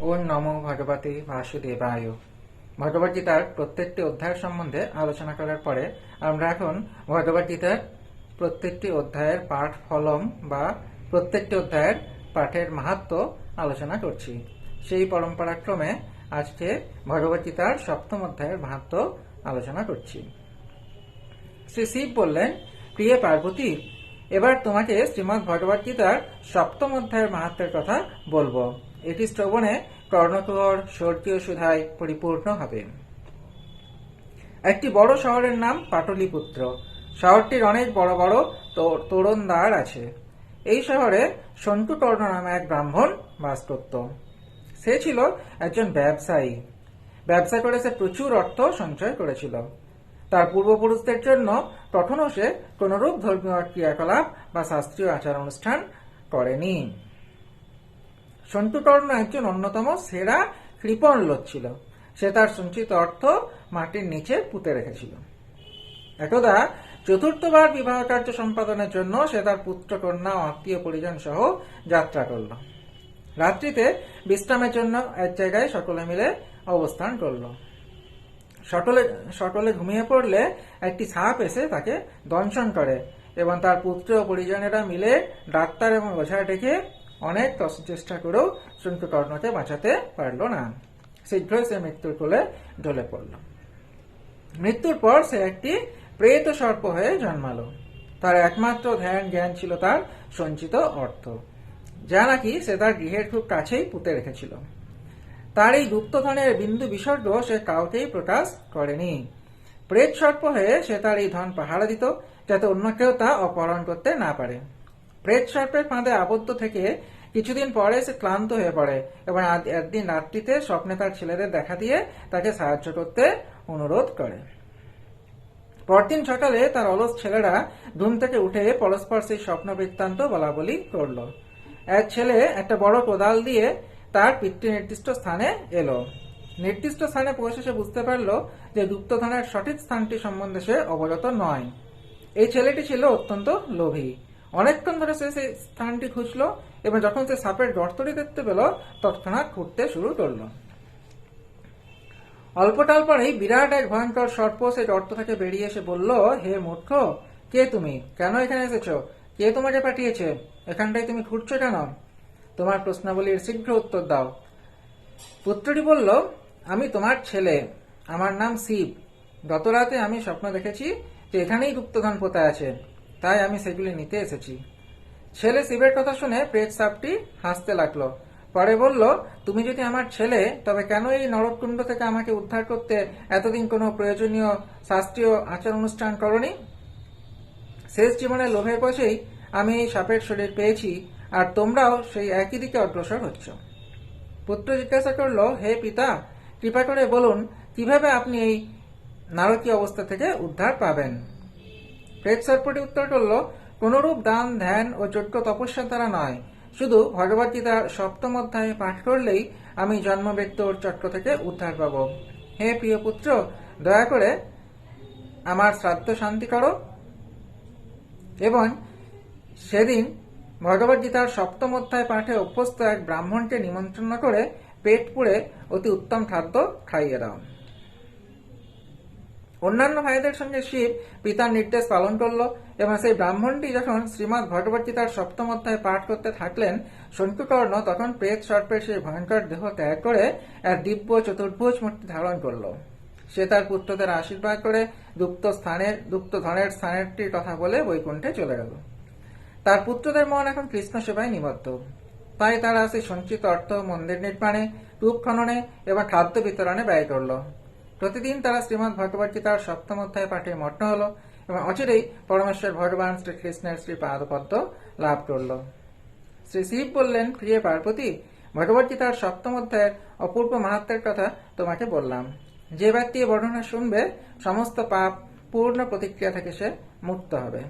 ওম নমো ভগবতে ভগবত গীতার প্রত্যেকটি অধ্যায় সম্বন্ধে আলোচনা করার পরে আমরা এখন ভগবত গীতার প্রত্যেকটি অধ্যায়ের পাঠ ফলম বা প্রত্যেকটি অধ্যায়ের পাঠের মাহাত্ম আলোচনা করছি। সেই পরম্পরাক্রমে আজকে ভগবত গীতার সপ্তম অধ্যায়ের মাহাত্ম আলোচনা করছি। শ্রী শিব বললেন, প্রিয় পার্বতী এবার তোমাকে শ্রীমৎ ভগবত গীতার সপ্তম অধ্যায়ের মাহাত্মের কথা বলব। এটি শ্রবণে কর্ণকুহর স্বর্গীয় সুধায় পরিপূর্ণ হবে। একটি বড় শহরের নাম পাটলিপুত্র। শহরটির অনেক বড় বড় তোরণদ্বার আছে। এই শহরে সন্টুকর্ণ নামে এক ব্রাহ্মণ বাস করত। সে ছিল একজন ব্যবসায়ী। ব্যবসা করে সে প্রচুর অর্থ সঞ্চয় করেছিল। তার পূর্বপুরুষদের জন্য তখনও কোনরূপ ধর্মীয় ক্রিয়াকলাপ বা শাস্ত্রীয় আচার অনুষ্ঠান করেনি। সন্তুকর্ণ একজন অন্যতম সেরা কৃপণ লোক ছিল। সে তার সঞ্চিত অর্থ মাটির নিচে পুঁতে রেখেছিল। একদা চতুর্থবার বিবাহ কার্য সম্পাদনের জন্য সে তার পুত্র কন্যা ও আত্মীয়, পরিজন সহ যাত্রা করল। রাত্রিতে বিশ্রামের জন্য এক জায়গায় সকলে মিলে অবস্থান করল। সকলে সকলে ঘুমিয়ে পড়লে একটি সাপ এসে তাকে দংশন করে এবং তার পুত্র ও পরিজনেরা মিলে ডাক্তার এবং ওঝা ডেকে অনেক চেষ্টা করেও শঙ্কুকর্ণকে বাঁচাতে পারল না। শীঘ্রই সে মৃত্যুর কোলে ঢলে পড়ল। মৃত্যুর পর সে একটি প্রেত সর্প হয়ে জন্মালো। তার একমাত্র ধ্যান জ্ঞান ছিল তার সঞ্চিত অর্থ, যা নাকি সে তার গৃহের খুব কাছেই পুঁতে রেখেছিল। তার এই গুপ্তধনের বিন্দু বিসর্গ সে কাউকেই প্রকাশ করেনি। প্রেত সর্প হয়ে সে তার এই ধন পাহারা দিত, যাতে অন্য কেউ তা অপহরণ করতে না পারে। প্রেত সর্পের ফাঁদে আবদ্ধ থেকে কিছুদিন পরে সে ক্লান্ত হয়ে পড়ে এবং একদিন রাত্রিতে স্বপ্নে তার ছেলেদের দেখা দিয়ে তাকে সাহায্য করতে অনুরোধ করে। পরদিন সকালে তার অলস ছেলেরা ধুম থেকে উঠে পরস্পর সেই স্বপ্ন বৃত্তান্ত বলা বলি করল। এক ছেলে একটা বড় কোদাল দিয়ে তার পিতৃ নির্দিষ্ট স্থানে এলো। নির্দিষ্ট স্থানে পৌঁছে সে বুঝতে পারল যে গুপ্তধনের সঠিক স্থানটি সম্বন্ধে সে অবগত নয়। এই ছেলেটি ছিল অত্যন্ত লোভী। অনেকক্ষণ ধরে সে সেই স্থানটি খুঁজল এবং যখন সে সাপের গর্তটি দেখতে পেল, তৎক্ষণাৎ ঘুরতে শুরু করল। অল্পটাল পরেই বিরাট এক ভয়ঙ্কর সর্প সে গর্ত থেকে বেরিয়ে এসে বলল, হে মূর্খ, কে তুমি? কেন এখানে এসেছ? কে তোমাকে পাঠিয়েছে? এখানটায় তুমি ঘুরছো কেন? তোমার প্রশ্নাবলীর শীঘ্র উত্তর দাও। পুত্রটি বলল, আমি তোমার ছেলে। আমার নাম শিব। গত রাতে আমি স্বপ্ন দেখেছি যে এখানেই গুপ্তধন পোতা আছে। তাই আমি সেগুলি নিতে এসেছি। ছেলে শিবের কথা শুনে প্রেত সাপটি হাসতে লাগল। পরে বলল, তুমি যদি আমার ছেলে, তবে কেন এই নরককুণ্ড থেকে আমাকে উদ্ধার করতে এতদিন কোনো প্রয়োজনীয় শাস্ত্রীয় আচার অনুষ্ঠান করনি? শেষ জীবনের লোভের বসেই আমি এই সাপের শরীর পেয়েছি। আর তোমরাও সেই একই দিকে অগ্রসর হচ্ছ। পুত্র জিজ্ঞাসা করল, হে পিতা, কৃপা করে বলুন, কীভাবে আপনি এই নারকীয় অবস্থা থেকে উদ্ধার পাবেন? প্রেত সর্পটি উত্তর করল, কোনরূপ দান, ধ্যান ও যোগ্য তপস্যার দ্বারা নয়। শুধু ভগবত গীতার সপ্তম অধ্যায়ে পাঠ করলেই আমি জন্ম মৃত্যুর চক্র থেকে উদ্ধার পাব। হে প্রিয় পুত্র, দয়া করে আমার শ্রাদ্ধ শান্তি করো। এবং সেদিন ভগবত গীতার সপ্তম অধ্যায় পাঠে অভ্যস্ত এক ব্রাহ্মণকে নিমন্ত্রণ করে পেট পুড়ে অতি উত্তম খাদ্য খাইয়ে দাও। অন্যান্য ভাইদের সঙ্গে শিব পিতার নির্দেশ পালন করল এবং সেই ব্রাহ্মণটি যখন শ্রীমৎ ভগবত গীতার সপ্তম অধ্যায় পাঠ করতে থাকলেন শঙ্কুকর্ণ তখন প্রেত সর্পের সেই ভয়ঙ্কর দেহ ত্যাগ করে এক দিব্য চতুর্ভুজ মূর্তি ধারণ করল। সে তার পুত্রদের আশীর্বাদ করে গুপ্ত স্থানের গুপ্ত ধনের স্থানেরটির কথা বলে বৈকুণ্ঠে চলে গেল। তার পুত্রদের মন এখন কৃষ্ণ সেবায় নিবদ্ধ। তাই তারা সেই সঞ্চিত অর্থ, মন্দির নির্মাণে, রূপ খননে এবং খাদ্য বিতরণে ব্যয় করল। প্রতিদিন তারা শ্রীমৎ ভগবত গীতার সপ্তম অধ্যায় পাঠে মগ্ন হল এবং অচিরেই পরমেশ্বর ভগবান শ্রীকৃষ্ণের শ্রী পাদপদ্ম লাভ করল। শ্রী শিব বললেন, প্রিয় পার্বতী, ভগবত গীতার সপ্তম অধ্যায়ের অপূর্ব মাহাত্মের কথা তোমাকে বললাম। যে ব্যক্তি বর্ণনা শুনবে, সমস্ত পাপ পূর্ণ প্রতিক্রিয়া থেকে সে মুক্ত হবে।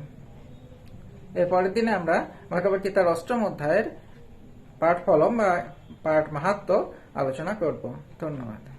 এর পরের দিনে আমরা ভগবত গীতার অষ্টম অধ্যায়ের পাঠ ফলম বা পাঠ মাহাত্ম আলোচনা করব। ধন্যবাদ।